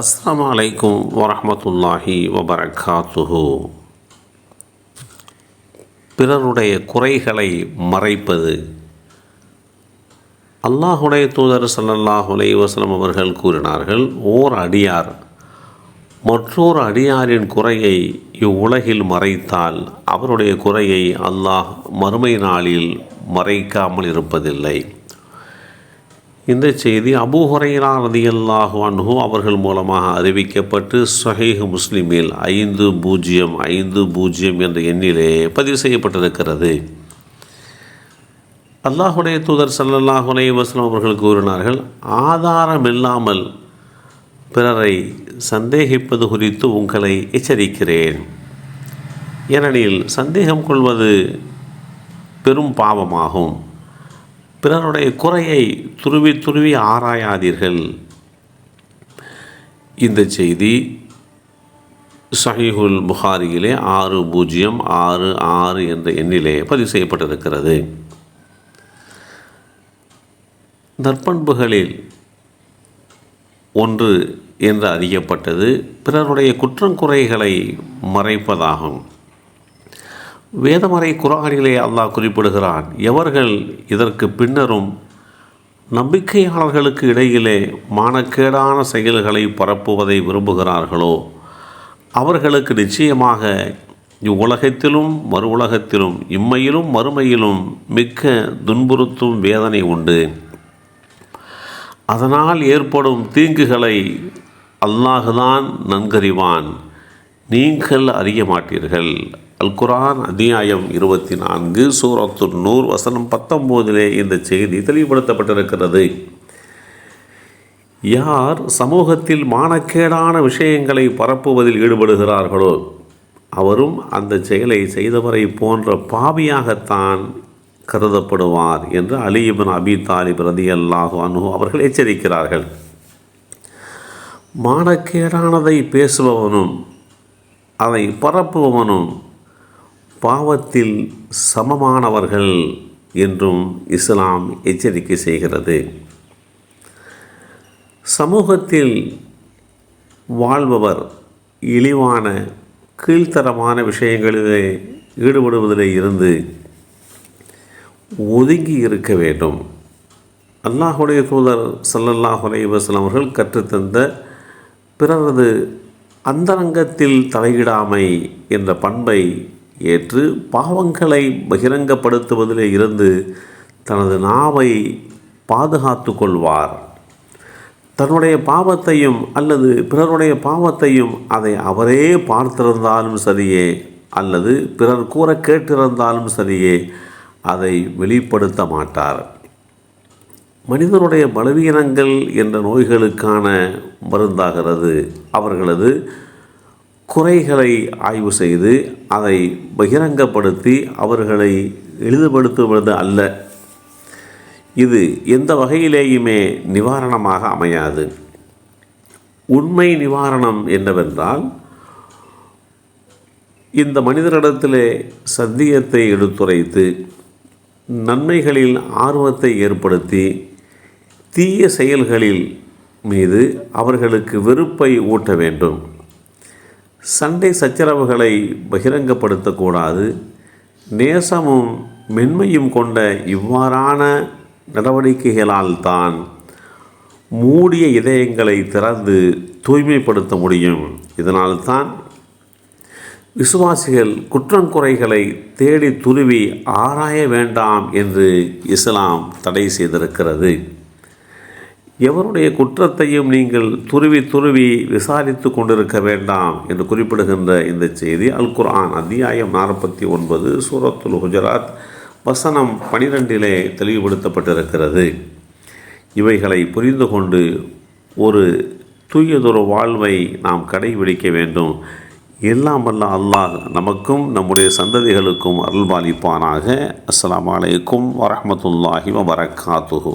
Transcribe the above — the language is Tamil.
அஸ்லாம் அலைக்கும் வரமத்துல்லாஹி வபரகாத்துஹு பிறருடைய குறைகளை மறைப்பது. அல்லாஹுடைய தூதர் ஸல்லல்லாஹு அலைஹி அவர்கள் கூறினார்கள் ஓர் அடியார் மற்றொரு அடியாரின் குறையை இவ்வுலகில் மறைத்தால் அவருடைய குறையை அல்லாஹ் மறுமை நாளில் மறைக்காமல் இருப்பதில்லை. இந்த செய்தி அபூ ஹுரைரா ரதியல்லாஹு அன்ஹு அவர்கள் மூலமாக அறிவிக்கப்பட்டு சஹீஹ் முஸ்லிமில் ஐந்து பூஜ்ஜியம் ஐந்து பூஜ்ஜியம் என்ற எண்ணிலே பதிவு செய்யப்பட்டிருக்கிறது. அல்லாஹுடைய தூதர் சல்லல்லாஹ் உலை வஸ்லம் அவர்கள் கூறினார்கள் ஆதாரம் இல்லாமல் பிறரை சந்தேகிப்பது குறித்து உங்களை எச்சரிக்கிறேன். ஏனெனில் சந்தேகம் கொள்வது பெரும் பாவமாகும். பிறருடைய குறையை துருவி துருவி ஆராயாதீர்கள். இந்த செய்தி சஹிஹுல் புகாரியிலே ஆறு பூஜ்ஜியம் ஆறு ஆறு என்ற எண்ணிலே பதிவு செய்யப்பட்டிருக்கிறது. நற்பண்புகளில் ஒன்று என்று அறியப்பட்டது பிறருடைய குற்றங்குறைகளை மறைப்பதாகும். வேதமறை குரானிலே அல்லாஹ் குறிப்பிடுகிறான் எவர்கள் இதற்கு பின்னரும் நம்பிக்கையாளர்களுக்கு இடையிலே மானக்கேடான செயல்களை பரப்புவதை விரும்புகிறார்களோ அவர்களுக்கு நிச்சயமாக இவ்வுலகத்திலும் மறு உலகத்திலும் இம்மையிலும் மறுமையிலும் மிக்க துன்புறுத்தும் வேதனை உண்டு. அதனால் ஏற்படும் தீங்குகளை அல்லாஹுதான் நன்கறிவான். நீங்கள் அறிய மாட்டீர்கள். அல் குரான் அத்தியாயம் இருபத்தி நான்கு சூரத்து நூர் வசனம் பத்தொம்போதிலே இந்த செய்தி தெளிவுபடுத்தப்பட்டிருக்கிறது. யார் சமூகத்தில் மானக்கேடான விஷயங்களை பரப்புவதில் ஈடுபடுகிறார்களோ அவரும் அந்த செயலை செய்தவரை போன்ற பாவியாகத்தான் கருதப்படுவார் என்று அலிபின் அபி தாலிப் ரதி அல்லாஹு அவர்கள் எச்சரிக்கிறார்கள். மானக்கேடானதை பேசுபவனும் அதை பரப்புபவனும் பாவத்தில் சமமானவர்கள் என்றும் இஸ்லாம் எச்சரிக்கை செய்கிறது. சமூகத்தில் வாழ்பவர் இழிவான கீழ்த்தரமான விஷயங்களிலே ஈடுபடுவதிலே இருந்து ஒதுங்கி இருக்க வேண்டும். அல்லாஹுடைய தூதர் சல்லல்லாஹ் அலைவசம் அவர்கள் கற்றுத்தந்த பிறரது அந்தரங்கத்தில் தலையிடாமை என்ற பண்பை ஏற்று பாவங்களை பகிரங்கப்படுத்துவதிலே இருந்து தனது நாவை பாதுகாத்து கொள்வார். தன்னுடைய பாவத்தையும் அல்லது பிறருடைய பாவத்தையும் அதை அவரே பார்த்திருந்தாலும் சரியே அல்லது பிறர் கூற கேட்டிருந்தாலும் சரியே அதை வெளிப்படுத்த மாட்டார். மனிதனுடைய பலவீனங்கள் என்ற நோய்களுக்கான மருந்தாகிறது. அவர்களது குறைகளை ஆய்வு செய்து அதை பகிரங்கப்படுத்தி அவர்களை எளிதுபடுத்துவது அல்ல. இது எந்த வகையிலேயுமே நிவாரணமாக அமையாது. உண்மை நிவாரணம் என்னவென்றால் இந்த மனிதரிடத்திலே சத்தியத்தை எடுத்துரைத்து நன்மைகளில் ஆர்வத்தை ஏற்படுத்தி தீய செயல்களில் மீது அவர்களுக்கு வெறுப்பை ஊட்ட வேண்டும். சண்டை சச்சரவுகளை பகிரங்கப்படுத்தக்கூடாது. நேசமும் மென்மையும் கொண்ட இவ்வாறான நடவடிக்கைகளால் தான் மூடிய இதயங்களை திறந்து தூய்மைப்படுத்த முடியும். இதனால்தான் விசுவாசிகள் குற்றங்குறைகளை தேடி துருவி ஆராய வேண்டாம் என்று இஸ்லாம் தடை செய்திருக்கிறது. எவருடைய குற்றத்தையும் நீங்கள் துருவி துருவி விசாரித்து கொண்டிருக்க வேண்டாம் என்று குறிப்பிடுகின்ற இந்த செய்தி அல் குர்ஆன் அத்தியாயம் நாற்பத்தி ஒன்பது சூரத்துல் குஜராத் வசனம் பனிரெண்டிலே தெளிவுபடுத்தப்பட்டிருக்கிறது. இவைகளை புரிந்து கொண்டு ஒரு தூயதொரு வாழ்வை நாம் கடைபிடிக்க வேண்டும். எல்லாம் வல்ல அல்லாஹ் நமக்கும் நம்முடைய சந்ததிகளுக்கும் அருள்பாலிப்பானாக. அஸ்லாம் வலைக்கும் வரமத்துல்லாஹி வபரகாத்துஹூ.